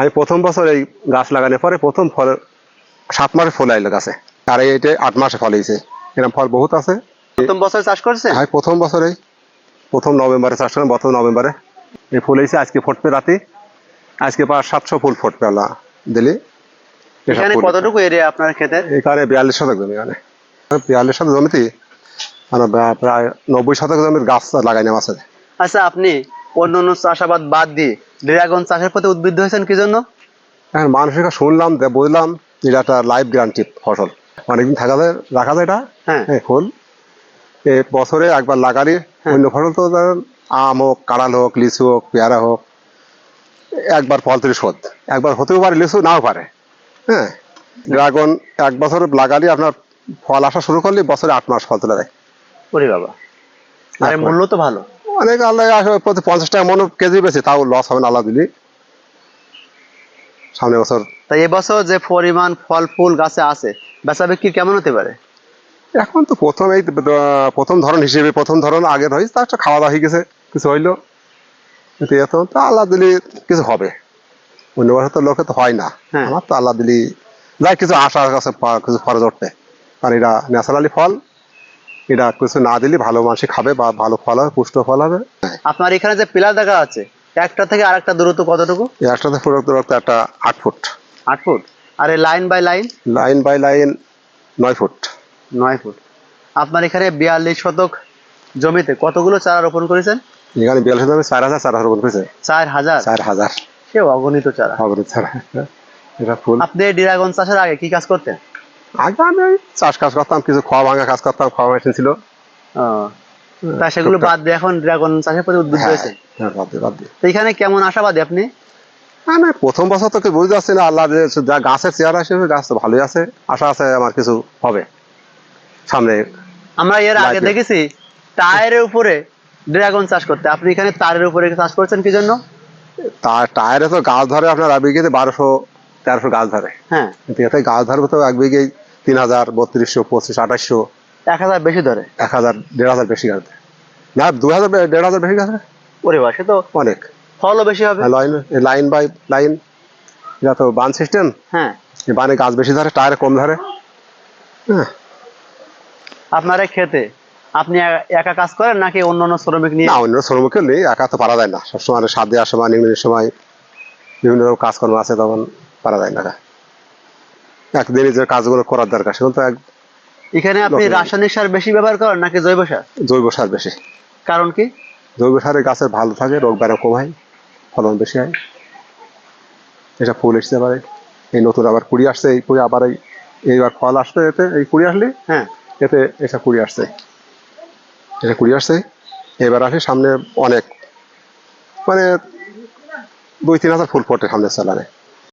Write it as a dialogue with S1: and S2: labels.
S1: আমি প্রথম বছর এই গাছ লাগানোর পরে প্রথম ফল সাত মাসে ফল আইলো গাছে। আর এইটা আট মাসে ফল হয়েছে এরকম ফল বহুত আছে।
S2: প্রথম বছর চাষ করছেন
S1: আমি প্রথম বছরেই প্রথম নভেম্বরে চাষ করলাম প্রথম নভেম্বরে। এই ফুল হয়েছে আজকে ফুটবে রাতে। আজকে প্রায় সাতশো ফুল ফুটবে আল্লাহ দিলি।
S2: এখানে কতটুকু এরিয়া আপনার ক্ষেতের?
S1: এখানে বিয়াল্লিশ শতক জমি এখানে। বিয়াল্লিশ শতক জমিতে মানে প্রায় নব্বই শতক জমির গাছ লাগাই নেওয়া আছে।
S2: আচ্ছা আপনি অন্য অন্য চাষাবাদ বাদ দিয়ে ড্রাগন চাষের প্রতি উদ্বুদ্ধ হয়েছেন কি জন্য?
S1: এখন মানুষের কাছে শুনলাম দে- বুঝলাম যে এটা একটা লাইফ গ্যারান্টি ফসল। অনেকদিন থাকা যায় রাখা যায় এটা?
S2: হ্যাঁ।
S1: ফুল। এ বছরে একবার লাগালি
S2: হ্যাঁ।
S1: অন্য ফসল তো আম হোক কাঁড়াল হোক লিচু হোক পেয়ারা হোক একবার ফল ত্রিশ হোক একবার হতেও পারে লিচু নাও পারে। হ্যাঁ। ড্রাগন এক বছর লাগালি আপনার ফল আসা শুরু করলে বছরে আট মাস ফল তোলা দেয়।
S2: ওরে বাবা। আরে মূল্য তো ভালো।
S1: অনেক আল্লাহ আসে প্রতি পঞ্চাশ টাকা মনে কেজি বেশি তাও লস হবে না আল্লাহ দিলি। সামনে বছর।
S2: তাই এবছর যে পরিমাণ ফল ফুল গাছে আছে বেচা বিক্রি কেমন হতে পারে?
S1: এখন তো প্রথম এই প্রথম ধরন হিসেবে প্রথম ধরন আগের হয়েছে তার একটা খাওয়া দাওয়া হয়ে গেছে কিছু হইল। কিন্তু এখন তো আল্লাহ দিলি কিছু হবে। অন্য বছর তো লোকে তো হয় না।
S2: হ্যাঁ।
S1: আমার তো আল্লাহ দিলি যাই কিছু আশা কাছে কিছু খরচ উঠবে। কারণ এটা ন্যাচারালি ফল। এটা কিছু না দিলে ভালো মানুষ খাবে বা ভালো ফল হবে পুষ্ট ফল হবে।
S2: আপনার এখানে যে পিলার দেখা আছে একটা থেকে আরেকটা দূরত্ব কতটুকু?
S1: একটাতে রাখতে একটা আট ফুট।
S2: আট foot. R line by line?
S1: Line by line নয় ফুট।
S2: নয় ফুট। আপনার এখানে বিয়াল্লিশ শতক জমিতে কতগুলো চারা রোপণ করেছেন?
S1: এখানে বিয়াল্লিশ শতক চার হাজার চারা রোপণ করেছে।
S2: চার হাজার?
S1: চার হাজার।
S2: সে অগণিত চারা।
S1: হবে চারা। এটা ফুল।
S2: আপনি ড্রাগন চাষের আগে কি কাজ করতেন?
S1: আগে আমি চাষ কাজ করতাম কিছু খাওয়া ভাঙা কাজ করতাম খাওয়া মেশিন ছিল।
S2: তা সেগুলো বাদ দিয়ে এখন ড্রাগন চাষের প্রতি উদ্বুদ্ধ
S1: হ্যাঁ,
S2: হয়েছে?
S1: হ্যাঁ, বাদ দিয়ে, বাদ দিয়ে।
S2: এখানে কেমন আশাবাদী আপনি?
S1: আমি প্রথম বছর তো কিছু বুঝতে পারছি না আল্লাহ যা গাছের চেয়ারা গাছ তো ভালোই আছে আশা আছে আমার কিছু হবে। সামনে
S2: আমরা এর আগে দেখেছি টায়ারের উপরে ড্রাগন চাষ করতে। আপনি এখানে তারের উপরে চাষ করছেন কি জন্য?
S1: তার টায়ারে তো গাছ ধরে আপনার এক বিঘেতে বারোশো তেরোশো গাছ ধরে।
S2: হ্যাঁ।
S1: গাছ ধরবে তো এক বিঘে তিন হাজার বত্রিশশো পঁচিশ আঠাশশো
S2: এক হাজার বেশি ধরে।
S1: এক হাজার দেড় হাজার বেশি গাছ না দু হাজার দেড় হাজার বেশি গাছ
S2: ওরে বা সে তো
S1: অনেক।
S2: ফলও বেশি হবে।
S1: লাইন লাইন বাই লাইন এটা তো বান সিস্টেম
S2: হ্যাঁ।
S1: বানে গাছ বেশি ধরে টায়ারে কম ধরে। হ্যাঁ।
S2: আপনার খেতে আপনি একা কাজ করেন নাকি অন্য অন্য শ্রমিক নিয়ে?
S1: না অন্য শ্রমিকের নেই একা তো পারা যায় না। সবসময় সাত দেওয়ার সময় নির্মাণের সময় বিভিন্ন রকম কাজকর্ম আছে তখন পারা যায় না। একদিনই যে কাজগুলো করার দরকার সেগুলো তো এক
S2: এখানে আপনি রাসায়নিক সার বেশি ব্যবহার করেন নাকি জৈব সার?
S1: জৈব সার বেশি।
S2: কারণ কি?
S1: জৈব সারে গাছের ভালো থাকে রোগ ব্যারো কম হয় ফলন বেশি হয়। এটা ফুল এসতে পারে এই নতুন আবার কুড়ি আসছে এই কুড়ি আবার এই এইবার ফল আসছে এতে এই কুড়ি আসলে?
S2: হ্যাঁ।
S1: এতে এটা কুড়ি আসছে। এটা কুড়ি আসছে। এবার আসে সামনে অনেক। মানে দুই তিন হাজার ফুল ফোটে সামনে চালানে